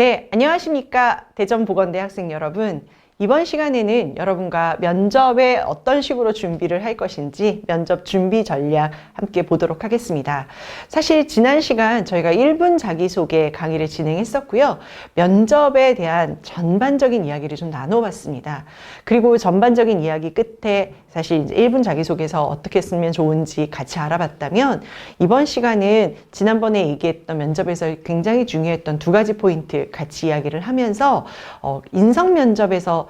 네, 안녕하십니까. 대전보건대 학생 여러분. 이번 시간에는 여러분과 면접에 어떤 식으로 준비를 할 것인지 면접 준비 전략 함께 보도록 하겠습니다. 사실 지난 시간 저희가 1분 자기소개 강의를 진행했었고요. 면접에 대한 전반적인 이야기를 좀 나눠봤습니다. 그리고 전반적인 이야기 끝에 사실 이제 1분 자기소개서 어떻게 쓰면 좋은지 같이 알아봤다면 이번 시간은 지난번에 얘기했던 면접에서 굉장히 중요했던 두 가지 포인트 같이 이야기를 하면서 어, 인성 면접에서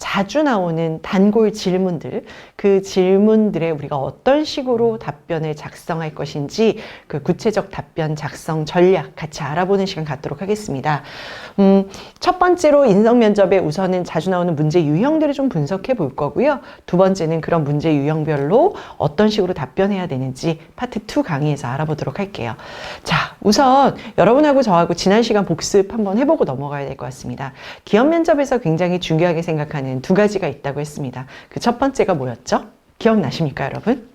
자주 나오는 단골 질문들 그 질문들에 우리가 어떤 식으로 답변을 작성할 것인지 그 구체적 답변 작성 전략 같이 알아보는 시간 갖도록 하겠습니다. 음, 첫 번째로 인성 면접에 우선은 자주 나오는 문제 유형들을 좀 분석해 볼 거고요. 두 번째는 그런 문제 유형별로 어떤 식으로 답변해야 되는지 파트 2 강의에서 알아보도록 할게요. 자, 우선 여러분하고 저하고 지난 시간 복습 한번 해보고 넘어가야 될 것 같습니다. 기업 면접에서 굉장히 중요하게 생각하는 두 가지가 있다고 했습니다. 그 첫 번째가 뭐였죠? 기억나십니까, 여러분?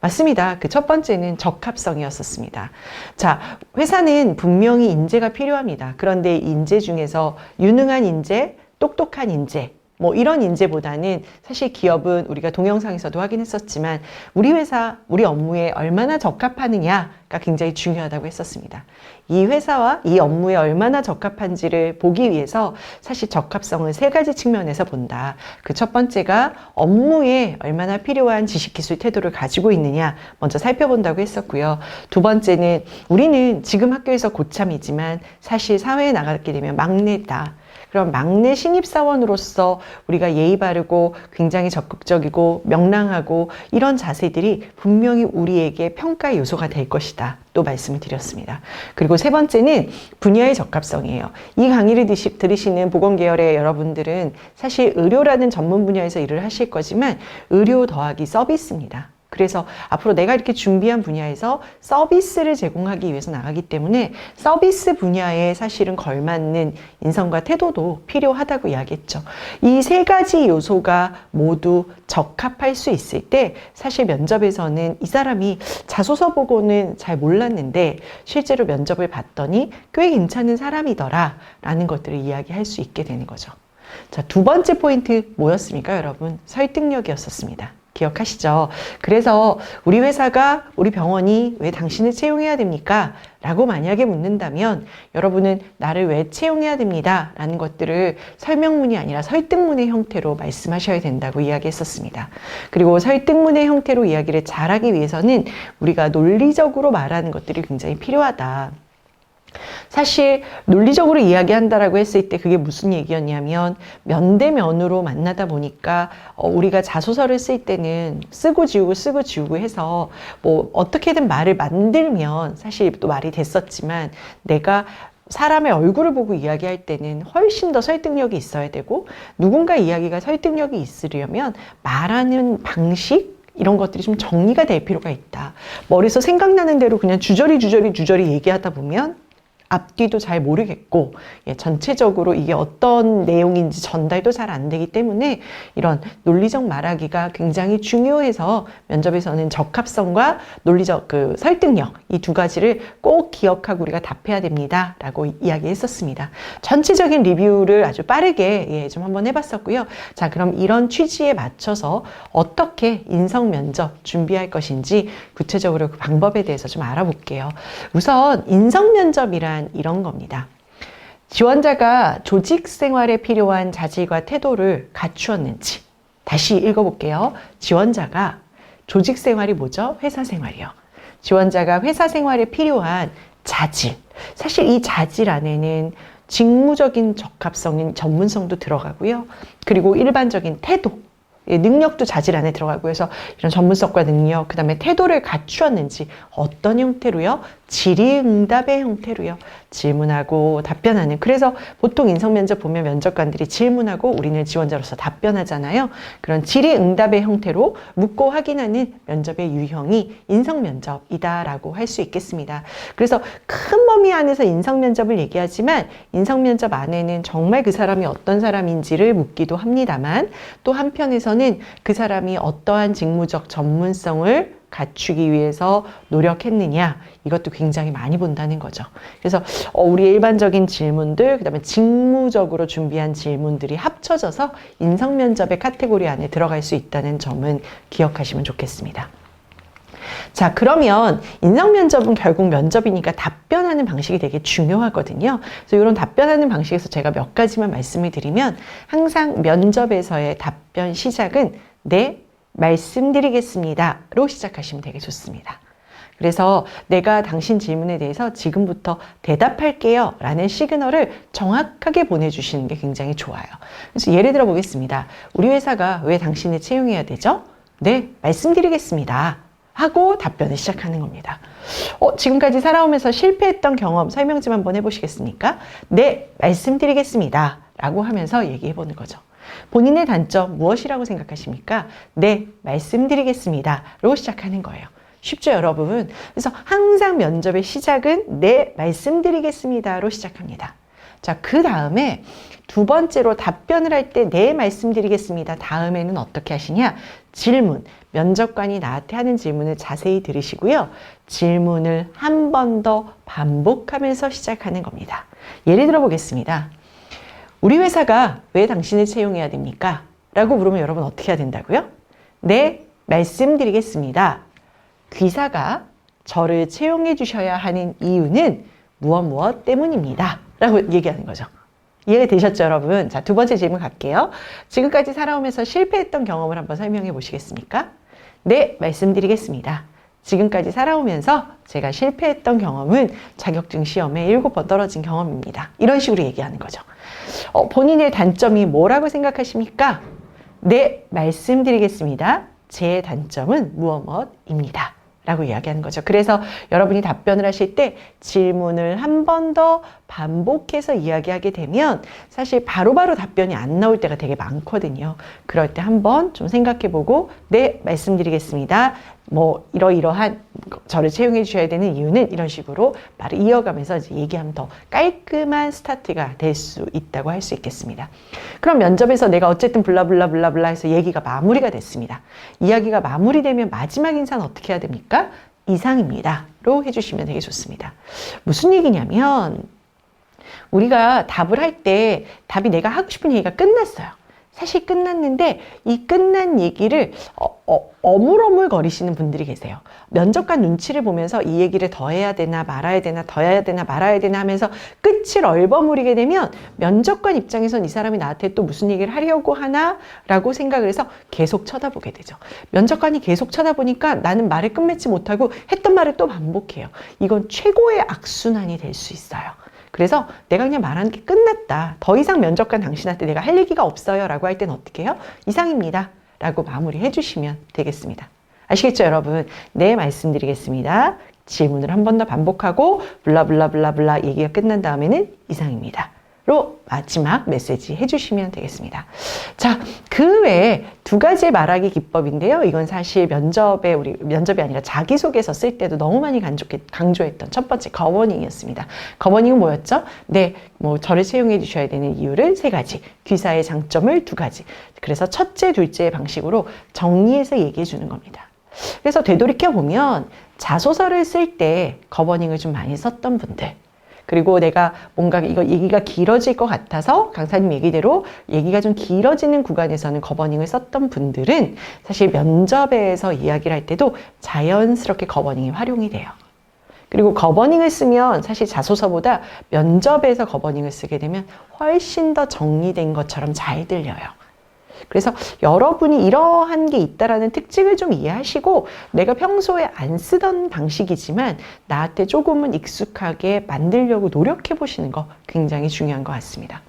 맞습니다. 그 첫 번째는 적합성이었었습니다. 자, 회사는 분명히 인재가 필요합니다. 그런데 인재 중에서 유능한 인재, 똑똑한 인재, 뭐 이런 인재보다는 사실 기업은 우리가 동영상에서도 확인했었지만 우리 회사, 우리 업무에 얼마나 적합하느냐가 굉장히 중요하다고 했었습니다. 이 회사와 이 업무에 얼마나 적합한지를 보기 위해서 사실 적합성을 세 가지 측면에서 본다. 그 첫 번째가 업무에 얼마나 필요한 지식, 기술, 태도를 가지고 있느냐 먼저 살펴본다고 했었고요. 두 번째는 우리는 지금 학교에서 고참이지만 사실 사회에 나가게 되면 막내다. 그럼 막내 신입사원으로서 우리가 예의 바르고 굉장히 적극적이고 명랑하고 이런 자세들이 분명히 우리에게 평가의 요소가 될 것이다. 또 말씀을 드렸습니다. 그리고 세 번째는 분야의 적합성이에요. 이 강의를 드시, 들으시는 보건계열의 여러분들은 사실 의료라는 전문 분야에서 일을 하실 거지만 의료 더하기 서비스입니다. 그래서 앞으로 내가 이렇게 준비한 분야에서 서비스를 제공하기 위해서 나가기 때문에 서비스 분야에 사실은 걸맞는 인성과 태도도 필요하다고 이야기했죠. 이 세 가지 요소가 모두 적합할 수 있을 때 사실 면접에서는 이 사람이 자소서 보고는 잘 몰랐는데 실제로 면접을 봤더니 꽤 괜찮은 사람이더라 라는 것들을 이야기할 수 있게 되는 거죠. 자, 두 번째 포인트 뭐였습니까, 여러분? 설득력이었었습니다. 기억하시죠? 그래서 우리 회사가, 우리 병원이 왜 당신을 채용해야 됩니까? 라고 만약에 묻는다면 여러분은 나를 왜 채용해야 됩니다. 라는 것들을 설명문이 아니라 설득문의 형태로 말씀하셔야 된다고 이야기했었습니다. 그리고 설득문의 형태로 이야기를 잘하기 위해서는 우리가 논리적으로 말하는 것들이 굉장히 필요하다. 사실 논리적으로 이야기한다라고 했을 때 그게 무슨 얘기였냐면 면대면으로 만나다 보니까 어, 우리가 자소서를 쓸 때는 쓰고 지우고 쓰고 지우고 해서 뭐 어떻게든 말을 만들면 사실 또 말이 됐었지만 내가 사람의 얼굴을 보고 이야기할 때는 훨씬 더 설득력이 있어야 되고 누군가 이야기가 설득력이 있으려면 말하는 방식 이런 것들이 좀 정리가 될 필요가 있다. 머리에서 생각나는 대로 그냥 주저리 주저리 주저리 얘기하다 보면 앞뒤도 잘 모르겠고 예, 전체적으로 이게 어떤 내용인지 전달도 잘 안 되기 때문에 이런 논리적 말하기가 굉장히 중요해서 면접에서는 적합성과 논리적 그 설득력 이 두 가지를 꼭 기억하고 우리가 답해야 됩니다라고 이야기했었습니다. 전체적인 리뷰를 아주 빠르게 예, 좀 한번 해봤었고요. 자 그럼 이런 취지에 맞춰서 어떻게 인성 면접 준비할 것인지 구체적으로 그 방법에 대해서 좀 알아볼게요. 우선 인성 면접이란 이런 겁니다. 지원자가 조직 생활에 필요한 자질과 태도를 갖추었는지 다시 읽어볼게요. 지원자가 조직 생활이 뭐죠? 회사 생활이요. 지원자가 회사 생활에 필요한 자질. 사실 이 자질 안에는 직무적인 적합성인 전문성도 들어가고요. 그리고 일반적인 태도. 예, 능력도 자질 안에 들어가고 해서 이런 전문성과 능력, 그 다음에 태도를 갖추었는지 어떤 형태로요? 질의응답의 형태로요. 질문하고 답변하는. 그래서 보통 인성 면접 보면 면접관들이 질문하고 우리는 지원자로서 답변하잖아요. 그런 질의응답의 형태로 묻고 확인하는 면접의 유형이 인성 면접이다라고 할 수 있겠습니다. 그래서 큰 범위 안에서 인성 면접을 얘기하지만 인성 면접 안에는 정말 그 사람이 어떤 사람인지를 묻기도 합니다만 또 한편에서는 그 사람이 어떠한 직무적 전문성을 갖추기 위해서 노력했느냐 이것도 굉장히 많이 본다는 거죠. 그래서 어, 우리 일반적인 질문들 그다음에 직무적으로 준비한 질문들이 합쳐져서 인성 면접의 카테고리 안에 들어갈 수 있다는 점은 기억하시면 좋겠습니다. 자, 그러면 인성 면접은 결국 면접이니까 답변하는 방식이 되게 중요하거든요. 그래서 이런 답변하는 방식에서 제가 몇 가지만 말씀을 드리면 항상 면접에서의 답변 시작은 네, 말씀드리겠습니다 로 시작하시면 되게 좋습니다. 그래서 내가 당신 질문에 대해서 지금부터 대답할게요 라는 시그널을 정확하게 보내주시는 게 굉장히 좋아요. 그래서 예를 들어 보겠습니다. 우리 회사가 왜 당신을 채용해야 되죠? 네, 말씀드리겠습니다. 하고 답변을 시작하는 겁니다. 어, 지금까지 살아오면서 실패했던 경험 설명 좀 한번 해보시겠습니까? 네, 말씀드리겠습니다. 라고 하면서 얘기해 보는 거죠. 본인의 단점 무엇이라고 생각하십니까? 네, 말씀드리겠습니다. 로 시작하는 거예요. 쉽죠, 여러분? 그래서 항상 면접의 시작은 네, 말씀드리겠습니다. 로 시작합니다. 자, 그 다음에 두 번째로 답변을 할 때 네, 말씀드리겠습니다. 다음에는 어떻게 하시냐? 질문. 면접관이 나한테 하는 질문을 자세히 들으시고요. 질문을 한 번 더 반복하면서 시작하는 겁니다. 예를 들어 보겠습니다. 우리 회사가 왜 당신을 채용해야 됩니까? 라고 물으면 여러분 어떻게 해야 된다고요? 네, 말씀드리겠습니다. 귀사가 저를 채용해 주셔야 하는 이유는 무엇 무엇 때문입니다. 라고 얘기하는 거죠. 이해가 되셨죠, 여러분? 자, 두 번째 질문 갈게요. 지금까지 살아오면서 실패했던 경험을 한번 설명해 보시겠습니까? 네, 말씀드리겠습니다. 지금까지 살아오면서 제가 실패했던 경험은 자격증 시험에 일곱 번 떨어진 경험입니다. 이런 식으로 얘기하는 거죠. 어, 본인의 단점이 뭐라고 생각하십니까? 네, 말씀드리겠습니다. 제 단점은 무엇 무엇입니다. 라고 이야기하는 거죠. 그래서 여러분이 답변을 하실 때 질문을 한 번 더 반복해서 이야기하게 되면 사실 바로바로 바로 답변이 안 나올 때가 되게 많거든요. 그럴 때 한 번 좀 생각해 보고 네, 말씀드리겠습니다. 뭐 이러이러한 저를 채용해 주셔야 되는 이유는 이런 식으로 말을 이어가면서 이제 얘기하면 더 깔끔한 스타트가 될 수 있다고 할 수 있겠습니다. 그럼 면접에서 내가 어쨌든 블라블라블라블라 해서 얘기가 마무리가 됐습니다. 이야기가 마무리되면 마지막 인사는 어떻게 해야 됩니까? 이상입니다. 로 해주시면 되게 좋습니다. 무슨 얘기냐면 우리가 답을 할 때 답이 내가 하고 싶은 얘기가 끝났어요. 사실 끝났는데 이 끝난 얘기를 어, 어, 어물어물 거리시는 분들이 계세요. 면접관 눈치를 보면서 이 얘기를 더 해야 되나 말아야 되나 더 해야 되나 말아야 되나 하면서 끝을 얼버무리게 되면 면접관 입장에선 이 사람이 나한테 또 무슨 얘기를 하려고 하나라고 생각을 해서 계속 쳐다보게 되죠. 면접관이 계속 쳐다보니까 나는 말을 끝맺지 못하고 했던 말을 또 반복해요. 이건 최고의 악순환이 될 수 있어요. 그래서 내가 그냥 말하는 게 끝났다. 더 이상 면접관 당신한테 내가 할 얘기가 없어요. 라고 할 때는 어떻게 해요? 이상입니다. 라고 마무리 해 주시면 되겠습니다. 아시겠죠, 여러분? 네, 말씀드리겠습니다. 질문을 한 번 더 반복하고 블라블라블라블라 얘기가 끝난 다음에는 이상입니다. 로 마지막 메시지 해주시면 되겠습니다. 자, 그 외에 두 가지 말하기 기법인데요. 이건 사실 면접에 우리 면접이 아니라 자기소개서 쓸 때도 너무 많이 강조 했던 첫 번째 거버닝이었습니다. 거버닝은 뭐였죠? 네, 뭐 저를 채용해 주셔야 되는 이유를 세 가지, 귀사의 장점을 두 가지. 그래서 첫째, 둘째 방식으로 정리해서 얘기해 주는 겁니다. 그래서 되돌이켜 보면 자소서를 쓸 때 거버닝을 좀 많이 썼던 분들 그리고 내가 뭔가 이거 얘기가 길어질 것 같아서 강사님 얘기대로 얘기가 좀 길어지는 구간에서는 거버닝을 썼던 분들은 사실 면접에서 이야기를 할 때도 자연스럽게 거버닝이 활용이 돼요. 그리고 거버닝을 쓰면 사실 자소서보다 면접에서 거버닝을 쓰게 되면 훨씬 더 정리된 것처럼 잘 들려요. 그래서 여러분이 이러한 게 있다라는 특징을 좀 이해하시고 내가 평소에 안 쓰던 방식이지만 나한테 조금은 익숙하게 만들려고 노력해 보시는 거 굉장히 중요한 것 같습니다.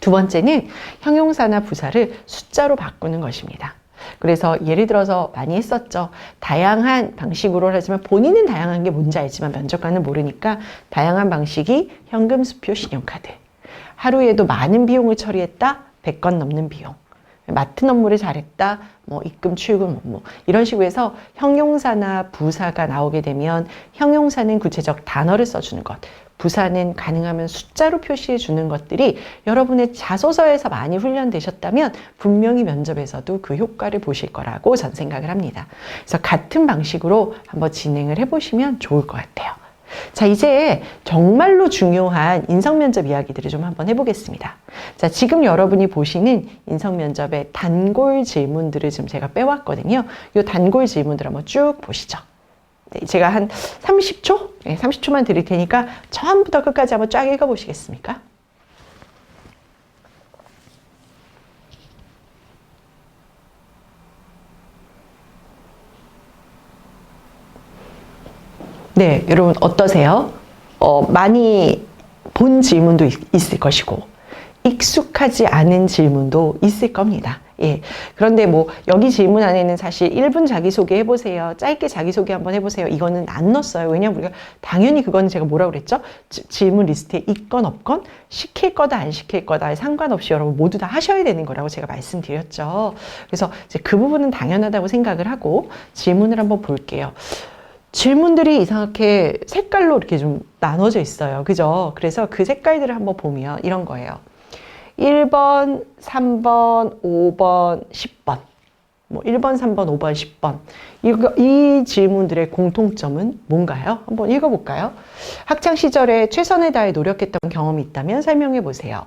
두 번째는 형용사나 부사를 숫자로 바꾸는 것입니다. 그래서 예를 들어서 많이 했었죠. 다양한 방식으로 하지만 본인은 다양한 게 뭔지 알지만 면접관은 모르니까 다양한 방식이 현금, 수표, 신용카드. 하루에도 많은 비용을 처리했다? 100건 넘는 비용. 맡은 업무를 잘했다, 뭐 입금, 출금 업무 이런 식으로 해서 형용사나 부사가 나오게 되면 형용사는 구체적 단어를 써주는 것, 부사는 가능하면 숫자로 표시해 주는 것들이 여러분의 자소서에서 많이 훈련되셨다면 분명히 면접에서도 그 효과를 보실 거라고 전 생각을 합니다. 그래서 같은 방식으로 한번 진행을 해보시면 좋을 것 같아요. 자, 이제 정말로 중요한 인성면접 이야기들을 좀 한번 해보겠습니다. 자, 지금 여러분이 보시는 인성면접의 단골 질문들을 지금 제가 빼왔거든요. 이 단골 질문들 한번 쭉 보시죠. 네, 제가 한 30초? 네, 30초만 드릴 테니까 처음부터 끝까지 한번 쫙 읽어보시겠습니까? 네, 여러분 어떠세요? 어, 많이 본 질문도 있, 있을 것이고 익숙하지 않은 질문도 있을 겁니다. 예. 그런데 뭐 여기 질문 안에는 사실 1분 자기소개 해보세요. 짧게 자기소개 한번 해보세요. 이거는 안 넣었어요. 왜냐면 우리가 당연히 그건 제가 뭐라고 그랬죠? 지, 질문 리스트에 있건 없건 시킬 거다 안 시킬 거다 상관없이 여러분 모두 다 하셔야 되는 거라고 제가 말씀드렸죠. 그래서 이제 그 부분은 당연하다고 생각을 하고 질문을 한번 볼게요. 질문들이 이상하게 색깔로 이렇게 좀 나눠져 있어요. 그죠? 그래서 그 색깔들을 한번 보면 이런 거예요. 1번, 3번, 5번, 10번. 뭐 1번, 3번, 5번, 10번. 이거, 이 질문들의 공통점은 뭔가요? 한번 읽어볼까요? 학창 시절에 최선을 다해 노력했던 경험이 있다면 설명해 보세요.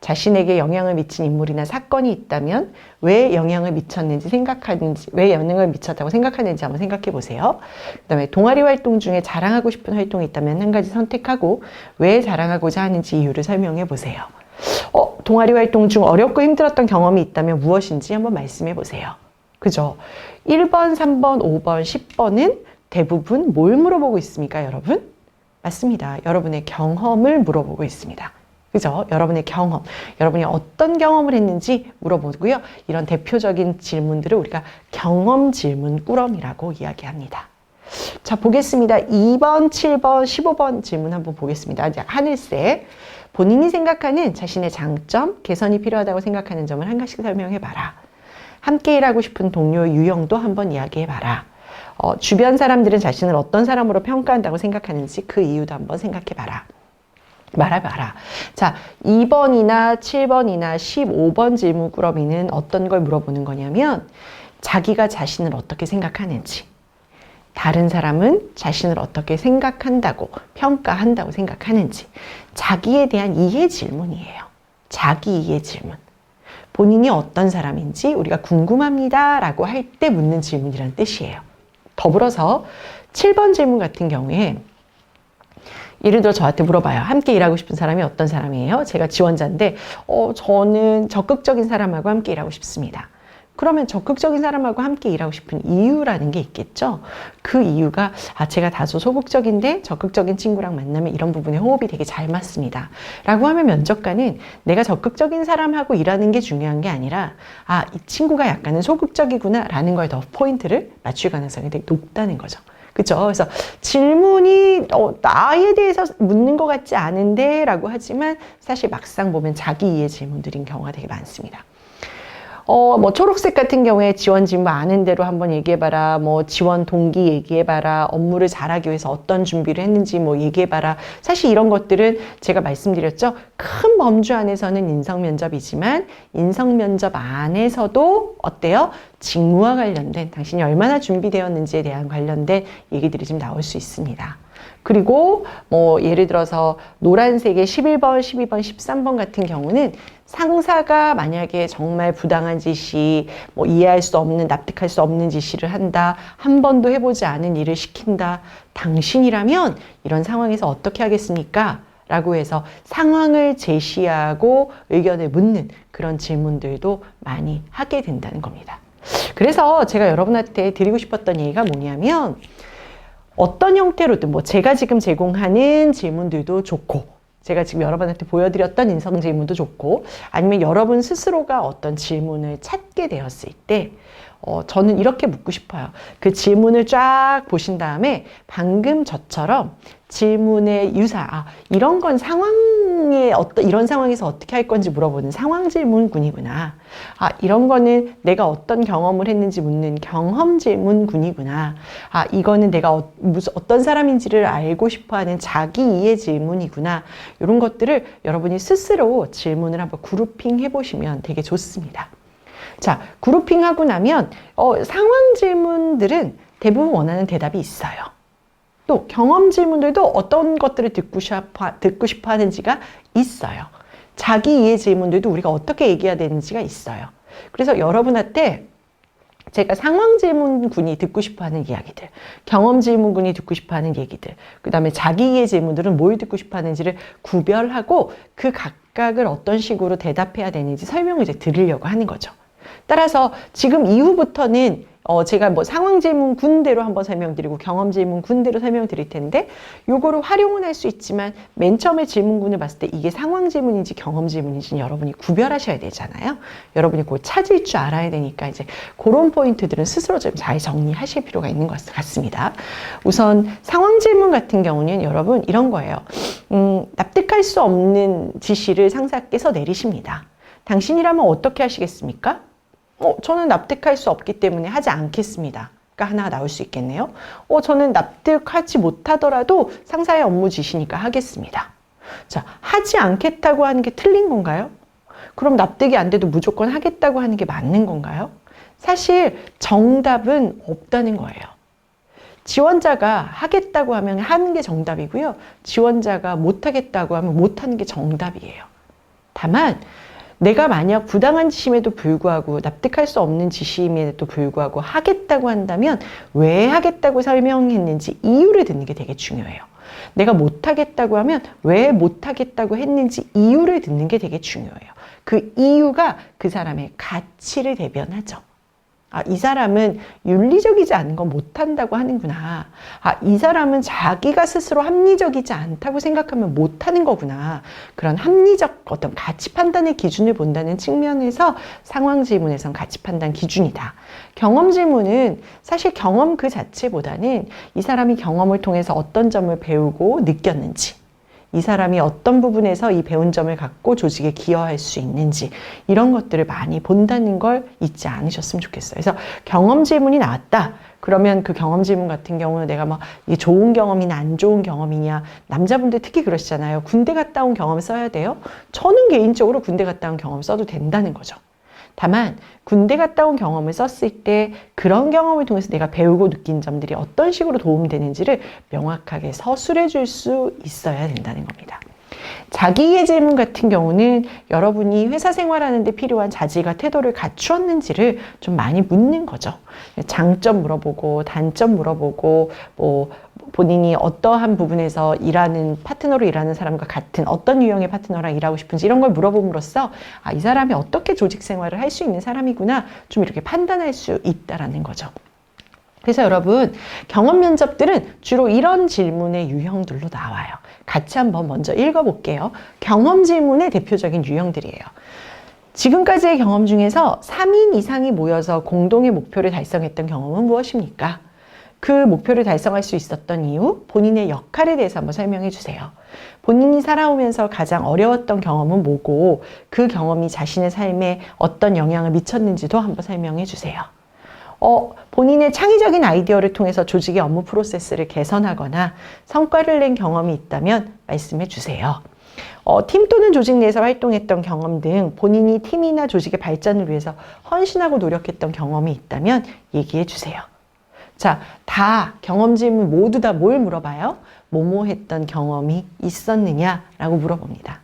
자신에게 영향을 미친 인물이나 사건이 있다면 왜 영향을 미쳤는지 생각하는지, 왜 영향을 미쳤다고 생각하는지 한번 생각해 보세요. 그 다음에 동아리 활동 중에 자랑하고 싶은 활동이 있다면 한 가지 선택하고 왜 자랑하고자 하는지 이유를 설명해 보세요. 어, 동아리 활동 중 어렵고 힘들었던 경험이 있다면 무엇인지 한번 말씀해 보세요. 그죠? 1번, 3번, 5번, 10번은 대부분 뭘 물어보고 있습니까, 여러분? 맞습니다. 여러분의 경험을 물어보고 있습니다. 그죠? 여러분의 경험, 여러분이 어떤 경험을 했는지 물어보고요. 이런 대표적인 질문들을 우리가 경험 질문 꾸러미라고 이야기합니다. 자, 보겠습니다. 2번, 7번, 15번 질문 한번 보겠습니다. 이제 하늘색. 본인이 생각하는 자신의 장점, 개선이 필요하다고 생각하는 점을 한 가지씩 설명해 봐라. 함께 일하고 싶은 동료의 유형도 한번 이야기해 봐라. 어, 주변 사람들은 자신을 어떤 사람으로 평가한다고 생각하는지 그 이유도 한번 생각해 봐라. 말해봐라. 자, 2번이나 7번이나 15번 질문 꾸러미는 어떤 걸 물어보는 거냐면, 자기가 자신을 어떻게 생각하는지, 다른 사람은 자신을 어떻게 생각한다고, 평가한다고 생각하는지, 자기에 대한 이해 질문이에요. 자기 이해 질문. 본인이 어떤 사람인지 우리가 궁금합니다. 라고 할 때 묻는 질문이라는 뜻이에요. 더불어서 7번 질문 같은 경우에 예를 들어 저한테 물어봐요. 함께 일하고 싶은 사람이 어떤 사람이에요? 제가 지원자인데, 어, 저는 적극적인 사람하고 함께 일하고 싶습니다. 그러면 적극적인 사람하고 함께 일하고 싶은 이유라는 게 있겠죠. 그 이유가 아 제가 다소 소극적인데 적극적인 친구랑 만나면 이런 부분에 호흡이 되게 잘 맞습니다. 라고 하면 면접관은 내가 적극적인 사람하고 일하는 게 중요한 게 아니라 아 이 친구가 약간은 소극적이구나 라는 거에 더 포인트를 맞출 가능성이 되게 높다는 거죠. 그죠? 그래서 질문이 어, 나에 대해서 묻는 것 같지 않은데 라고 하지만 사실 막상 보면 자기 이해 질문들인 경우가 되게 많습니다. 어, 뭐, 초록색 같은 경우에 지원 질문 아는 대로 한번 얘기해봐라. 뭐, 지원 동기 얘기해봐라. 업무를 잘하기 위해서 어떤 준비를 했는지 뭐 얘기해봐라. 사실 이런 것들은 제가 말씀드렸죠. 큰 범주 안에서는 인성 면접이지만, 인성 면접 안에서도 어때요? 직무와 관련된, 당신이 얼마나 준비되었는지에 대한 관련된 얘기들이 좀 나올 수 있습니다. 그리고 뭐 예를 들어서 노란색의 11번, 12번, 13번 같은 경우는 상사가 만약에 정말 부당한 지시, 뭐 이해할 수 없는, 납득할 수 없는 지시를 한다, 한 번도 해보지 않은 일을 시킨다, 당신이라면 이런 상황에서 어떻게 하겠습니까? 라고 해서 상황을 제시하고 의견을 묻는 그런 질문들도 많이 하게 된다는 겁니다. 그래서 제가 여러분한테 드리고 싶었던 얘기가 뭐냐면, 어떤 형태로든 뭐 제가 지금 제공하는 질문들도 좋고 제가 지금 여러분한테 보여드렸던 인성 질문도 좋고 아니면 여러분 스스로가 어떤 질문을 찾게 되었을 때 어, 저는 이렇게 묻고 싶어요. 그 질문을 쫙 보신 다음에 방금 저처럼 질문의 유사, 아, 이런 건 상황 상황에 어떤 이런 상황에서 어떻게 할 건지 물어보는 상황 질문군이구나. 아 이런 거는 내가 어떤 경험을 했는지 묻는 경험 질문군이구나. 아 이거는 내가 어, 무슨 어떤 사람인지를 알고 싶어하는 자기 이해 질문이구나. 이런 것들을 여러분이 스스로 질문을 한번 그룹핑 해보시면 되게 좋습니다. 자 그룹핑 하고 나면 어, 상황 질문들은 대부분 원하는 대답이 있어요. 또 경험 질문들도 어떤 것들을 듣고 싶어, 듣고 싶어 하는지가 있어요. 자기 이해 질문들도 우리가 어떻게 얘기해야 되는지가 있어요. 그래서 여러분한테 제가 상황 질문군이 듣고 싶어 하는 이야기들, 경험 질문군이 듣고 싶어 하는 얘기들, 그 다음에 자기 이해 질문들은 뭘 듣고 싶어 하는지를 구별하고 그 각각을 어떤 식으로 대답해야 되는지 설명을 이제 드리려고 하는 거죠. 따라서 지금 이후부터는 어, 제가 뭐 상황 질문 군대로 한번 설명드리고 경험 질문 군대로 설명드릴 텐데 요거를 활용은 할 수 있지만 맨 처음에 질문군을 봤을 때 이게 상황 질문인지 경험 질문인지 여러분이 구별하셔야 되잖아요. 여러분이 그걸 찾을 줄 알아야 되니까 이제 그런 포인트들은 스스로 좀 잘 정리하실 필요가 있는 것 같습니다. 우선 상황 질문 같은 경우는 여러분 이런 거예요. 음, 납득할 수 없는 지시를 상사께서 내리십니다. 당신이라면 어떻게 하시겠습니까? 어, 저는 납득할 수 없기 때문에 하지 않겠습니다. 가 하나가 나올 수 있겠네요. 어, 저는 납득하지 못하더라도 상사의 업무 지시니까 하겠습니다. 자, 하지 않겠다고 하는 게 틀린 건가요? 그럼 납득이 안 돼도 무조건 하겠다고 하는 게 맞는 건가요? 사실 정답은 없다는 거예요. 지원자가 하겠다고 하면 하는 게 정답이고요. 지원자가 못하겠다고 하면 못하는 게 정답이에요. 다만 내가 만약 부당한 지심에도 불구하고 납득할 수 없는 지심에도 불구하고 하겠다고 한다면 왜 하겠다고 설명했는지 이유를 듣는 게 되게 중요해요. 내가 못하겠다고 하면 왜 못하겠다고 했는지 이유를 듣는 게 되게 중요해요. 그 이유가 그 사람의 가치를 대변하죠. 아, 이 사람은 윤리적이지 않은 건 못한다고 하는구나. 아, 이 사람은 자기가 스스로 합리적이지 않다고 생각하면 못하는 거구나. 그런 합리적 어떤 가치 판단의 기준을 본다는 측면에서 상황 질문에선 가치 판단 기준이다. 경험 질문은 사실 경험 그 자체보다는 이 사람이 경험을 통해서 어떤 점을 배우고 느꼈는지, 이 사람이 어떤 부분에서 이 배운 점을 갖고 조직에 기여할 수 있는지 이런 것들을 많이 본다는 걸 잊지 않으셨으면 좋겠어요. 그래서 경험 질문이 나왔다. 그러면 그 경험 질문 같은 경우는 내가 막 이게 좋은 경험이냐 안 좋은 경험이냐 남자분들 특히 그러시잖아요. 군대 갔다 온 경험 써야 돼요. 저는 개인적으로 군대 갔다 온 경험 써도 된다는 거죠. 다만 군대 갔다 온 경험을 썼을 때 그런 경험을 통해서 내가 배우고 느낀 점들이 어떤 식으로 도움되는지를 명확하게 서술해 줄 수 있어야 된다는 겁니다. 자기이해 질문 같은 경우는 여러분이 회사 생활하는데 필요한 자질과 태도를 갖추었는지를 좀 많이 묻는 거죠. 장점 물어보고, 단점 물어보고, 뭐, 본인이 어떠한 부분에서 일하는 파트너로 일하는 사람과 같은 어떤 유형의 파트너랑 일하고 싶은지 이런 걸 물어봄으로써 아, 이 사람이 어떻게 조직 생활을 할 수 있는 사람이구나 좀 이렇게 판단할 수 있다라는 거죠. 그래서 여러분 경험 면접들은 주로 이런 질문의 유형들로 나와요. 같이 한번 먼저 읽어볼게요. 경험 질문의 대표적인 유형들이에요. 지금까지의 경험 중에서 3인 이상이 모여서 공동의 목표를 달성했던 경험은 무엇입니까? 그 목표를 달성할 수 있었던 이유, 본인의 역할에 대해서 한번 설명해 주세요. 본인이 살아오면서 가장 어려웠던 경험은 뭐고, 그 경험이 자신의 삶에 어떤 영향을 미쳤는지도 한번 설명해 주세요. 어, 본인의 창의적인 아이디어를 통해서 조직의 업무 프로세스를 개선하거나 성과를 낸 경험이 있다면 말씀해 주세요. 어, 팀 또는 조직 내에서 활동했던 경험 등 본인이 팀이나 조직의 발전을 위해서 헌신하고 노력했던 경험이 있다면 얘기해 주세요. 자, 다 경험 질문 모두 다 뭘 물어봐요? 뭐뭐 했던 경험이 있었느냐라고 물어봅니다.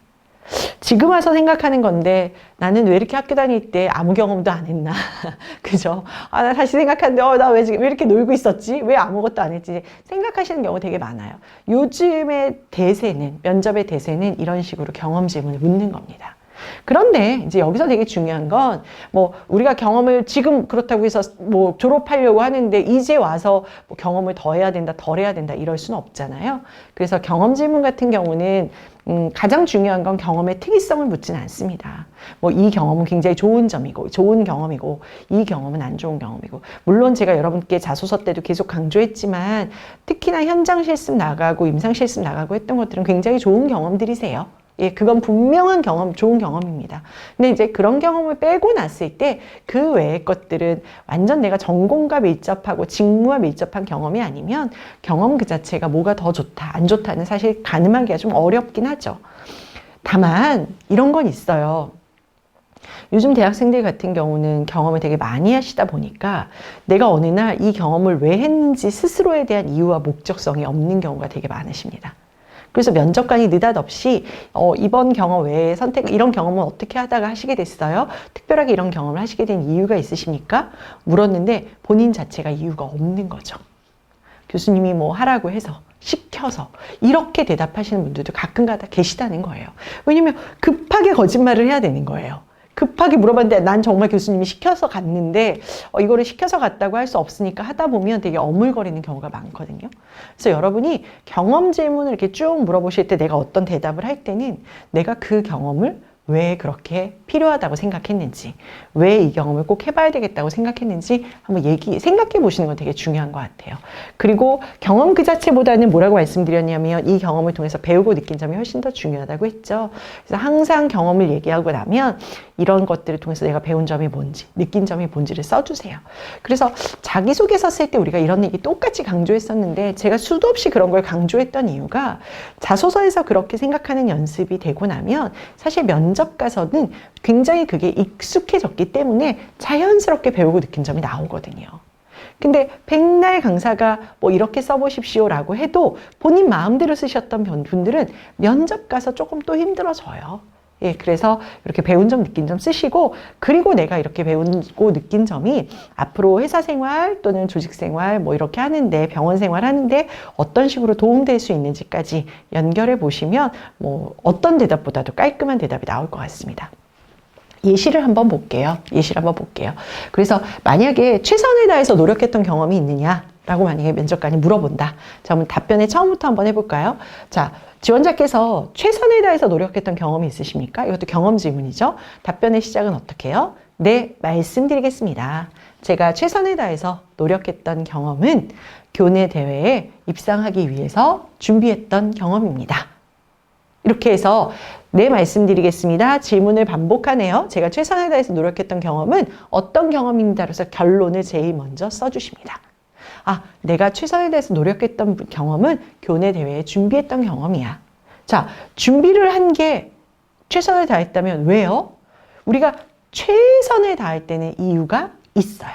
지금 와서 생각하는 건데 나는 왜 이렇게 학교 다닐 때 아무 경험도 안 했나? 그죠? 아 나 다시 생각하는데 어 나 왜왜 이렇게 놀고 있었지? 왜 아무것도 안 했지? 생각하시는 경우 되게 많아요. 요즘의 대세는 면접의 대세는 이런 식으로 경험 질문을 묻는 겁니다 그런데 이제 여기서 되게 중요한 건 뭐 우리가 경험을 지금 그렇다고 해서 뭐 졸업하려고 하는데 이제 와서 뭐 경험을 더 해야 된다, 덜 해야 된다 이럴 수는 없잖아요. 그래서 경험 질문 같은 경우는 음, 가장 중요한 건 경험의 특이성을 묻지는 않습니다. 뭐 이 경험은 굉장히 좋은 점이고 좋은 경험이고 이 경험은 안 좋은 경험이고 물론 제가 여러분께 자소서 때도 계속 강조했지만 특히나 현장 실습 나가고 임상 실습 나가고 했던 것들은 굉장히 좋은 경험들이세요. 예, 그건 분명한 경험, 좋은 경험입니다. 근데 이제 그런 경험을 빼고 났을 때 그 외의 것들은 완전 내가 전공과 밀접하고 직무와 밀접한 경험이 아니면 경험 그 자체가 뭐가 더 좋다, 안 좋다는 사실 가늠하기가 좀 어렵긴 하죠. 다만 이런 건 있어요. 요즘 대학생들 같은 경우는 경험을 되게 많이 하시다 보니까 내가 어느 날 이 경험을 왜 했는지 스스로에 대한 이유와 목적성이 없는 경우가 되게 많으십니다. 그래서 면접관이 느닷없이 어, 이번 경험 외에 선택 이런 경험은 어떻게 하다가 하시게 됐어요? 특별하게 이런 경험을 하시게 된 이유가 있으십니까? 물었는데 본인 자체가 이유가 없는 거죠. 교수님이 뭐 하라고 해서 시켜서 이렇게 대답하시는 분들도 가끔가다 계시다는 거예요. 왜냐면 급하게 거짓말을 해야 되는 거예요. 급하게 물어봤는데 난 정말 교수님이 시켜서 갔는데 어, 이거를 시켜서 갔다고 할 수 없으니까 하다 보면 되게 어물거리는 경우가 많거든요. 그래서 여러분이 경험 질문을 이렇게 쭉 물어보실 때 내가 어떤 대답을 할 때는 내가 그 경험을 왜 그렇게 필요하다고 생각했는지, 왜 이 경험을 꼭 해봐야 되겠다고 생각했는지 한번 얘기, 생각해 보시는 건 되게 중요한 것 같아요. 그리고 경험 그 자체보다는 뭐라고 말씀드렸냐면 이 경험을 통해서 배우고 느낀 점이 훨씬 더 중요하다고 했죠. 그래서 항상 경험을 얘기하고 나면 이런 것들을 통해서 내가 배운 점이 뭔지, 느낀 점이 뭔지를 써주세요. 그래서 자기소개서 쓸 때 우리가 이런 얘기 똑같이 강조했었는데 제가 수도 없이 그런 걸 강조했던 이유가 자소서에서 그렇게 생각하는 연습이 되고 나면 사실 면접 가서는 굉장히 그게 익숙해졌기 때문에 자연스럽게 배우고 느낀 점이 나오거든요. 근데 백날 강사가 뭐 이렇게 써보십시오라고 해도 본인 마음대로 쓰셨던 분들은 면접 가서 조금 또 힘들어져요. 예, 그래서 이렇게 배운 점, 느낀 점 쓰시고, 그리고 내가 이렇게 배우고 느낀 점이 앞으로 회사 생활 또는 조직 생활 뭐 이렇게 하는데, 병원 생활 하는데 어떤 식으로 도움될 수 있는지까지 연결해 보시면 뭐 어떤 대답보다도 깔끔한 대답이 나올 것 같습니다. 예시를 한번 볼게요. 예시를 한번 볼게요. 그래서 만약에 최선을 다해서 노력했던 경험이 있느냐? 라고 만약에 면접관이 물어본다. 자, 그럼 답변의 처음부터 한번 해볼까요? 자, 지원자께서 최선을 다해서 노력했던 경험이 있으십니까? 이것도 경험 질문이죠. 답변의 시작은 어떻게 해요? 네, 말씀드리겠습니다. 제가 최선을 다해서 노력했던 경험은 교내 대회에 입상하기 위해서 준비했던 경험입니다. 이렇게 해서 네 말씀드리겠습니다. 질문을 반복하네요. 제가 최선을 다해서 노력했던 경험은 어떤 경험입니다. 그래서 결론을 제일 먼저 써주십니다. 아, 내가 최선을 다해서 노력했던 경험은 교내 대회에 준비했던 경험이야. 자, 준비를 한 게 최선을 다했다면 왜요? 우리가 최선을 다할 때는 이유가 있어요.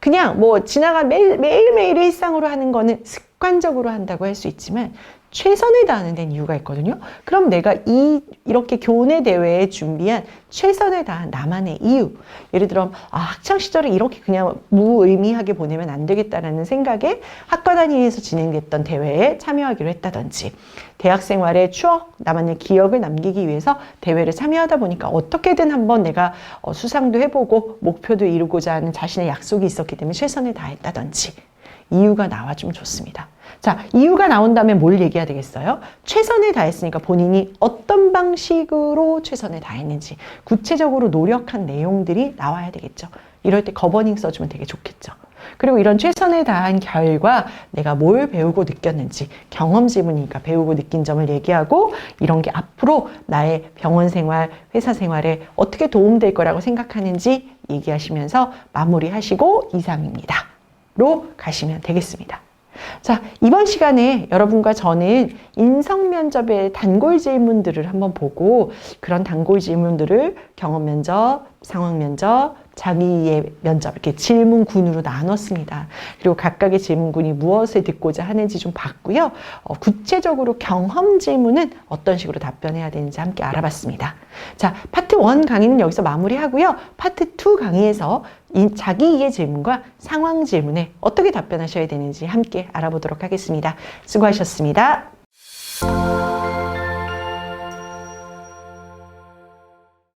그냥 뭐 지나간 매일, 매일매일 일상으로 하는 거는 습관적으로 한다고 할 수 있지만 최선을 다하는 데는 이유가 있거든요. 그럼 내가 이 이렇게 교내 대회에 준비한 최선을 다한 나만의 이유. 예를 들어 아, 학창 시절에 이렇게 그냥 무의미하게 보내면 안 되겠다라는 생각에 학과 단위에서 진행됐던 대회에 참여하기로 했다든지 대학 생활의 추억, 나만의 기억을 남기기 위해서 대회를 참여하다 보니까 어떻게든 한번 내가 어, 수상도 해보고 목표도 이루고자 하는 자신의 약속이 있었기 때문에 최선을 다했다든지 이유가 나와주면 좋습니다. 자, 이유가 나온다면 뭘 얘기해야 되겠어요? 최선을 다했으니까 본인이 어떤 방식으로 최선을 다했는지 구체적으로 노력한 내용들이 나와야 되겠죠. 이럴 때 거버닝 써주면 되게 좋겠죠. 그리고 이런 최선을 다한 결과 내가 뭘 배우고 느꼈는지 경험 지문이니까 배우고 느낀 점을 얘기하고 이런 게 앞으로 나의 병원 생활, 회사 생활에 어떻게 도움될 거라고 생각하는지 얘기하시면서 마무리하시고 이상입니다. 로 가시면 되겠습니다. 자, 이번 시간에 여러분과 저는 인성 면접의 단골 질문들을 한번 보고 그런 단골 질문들을 경험 면접, 상황 면접, 자기의 면접 이렇게 질문군으로 나눴습니다. 그리고 각각의 질문군이 무엇을 듣고자 하는지 좀 봤고요. 어, 구체적으로 경험 질문은 어떤 식으로 답변해야 되는지 함께 알아봤습니다. 자, 파트 1 강의는 여기서 마무리하고요. 파트 2 강의에서 이 자기 이해 질문과 상황 질문에 어떻게 답변하셔야 되는지 함께 알아보도록 하겠습니다. 수고하셨습니다.